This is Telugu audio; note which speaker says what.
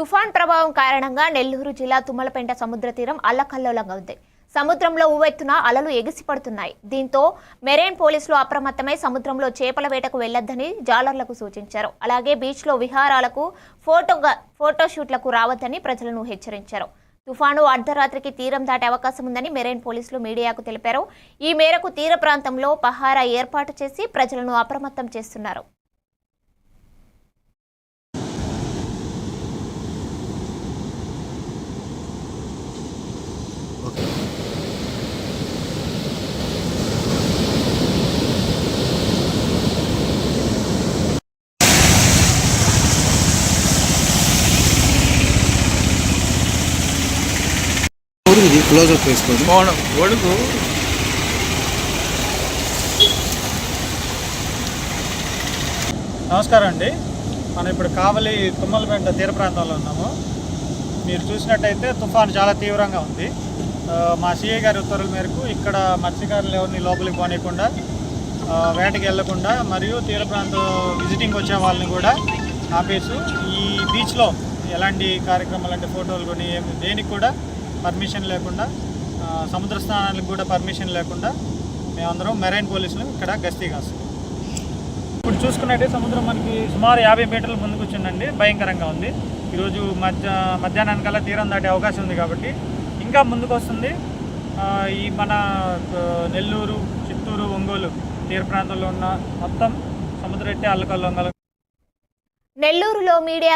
Speaker 1: తుఫాన్ ప్రభావం కారణంగా నెల్లూరు జిల్లా తుమ్మలపేంట సముద్ర తీరం అల్లకల్లోలంగా ఉంది. సముద్రంలో ఉవ్వెత్తున అలలు ఎగిసిపడుతున్నాయి దీంతో మెరైన్ పోలీసులు అప్రమత్తమై సముద్రంలో చేపల వేటకు వెళ్ళొద్దని జాలర్లకు సూచించారు. అలాగే బీచ్లో విహారాలకు ఫోటోగా ఫోటోషూట్లకు రావద్దని ప్రజలను హెచ్చరించారు. తుఫాను అర్ధరాత్రికి తీరం దాటే అవకాశం ఉందని మెరైన్ పోలీసులు మీడియాకు తెలిపారు. ఈ మేరకు తీర ప్రాంతంలో పహారా ఏర్పాటు చేసి ప్రజలను అప్రమత్తం చేస్తున్నారు.
Speaker 2: ఇది క్లోజప్ వేసుకోండి
Speaker 3: కోణం
Speaker 4: నమస్కారం అండి. మనం ఇప్పుడు కావలి తుమ్మలపేట తీర ప్రాంతంలో ఉన్నాము. మీరు చూసినట్టయితే తుఫాను చాలా తీవ్రంగా ఉంది. మా సిఐ గారి ఉత్తర్వుల మేరకు ఇక్కడ మత్స్యకారులు ఎవరిని లోపలికి పోనీయకుండా వేటకి వెళ్ళకుండా మరియు తీర ప్రాంతం విజిటింగ్ వచ్చే వాళ్ళని కూడా ఆపేసు ఈ బీచ్లో ఎలాంటి కార్యక్రమాలు అంటే ఫోటోలు కొని ఏమి దేనికి కూడా పర్మిషన్ లేకుండా సముద్ర స్నానాలకు కూడా పర్మిషన్ లేకుండా మేమందరం మెరైన్ పోలీసులు ఇక్కడ గస్తీ కాస్తాం ఇప్పుడు చూసుకున్నట్టే సముద్రం మనకి సుమారు యాభై మీటర్ల ముందుకు వచ్చిందండి. భయంకరంగా ఉంది. ఈరోజు మధ్య మధ్యాహ్నానికల్లా తీరం దాటే అవకాశం ఉంది కాబట్టి ఇంకా ముందుకు వస్తుంది. ఈ మన నెల్లూరు చిత్తూరు ఒంగోలు తీర ప్రాంతంలో ఉన్న మొత్తం సముద్రెట్టి అల్లకల్లంగల
Speaker 1: నెల్లూరులో మీడియా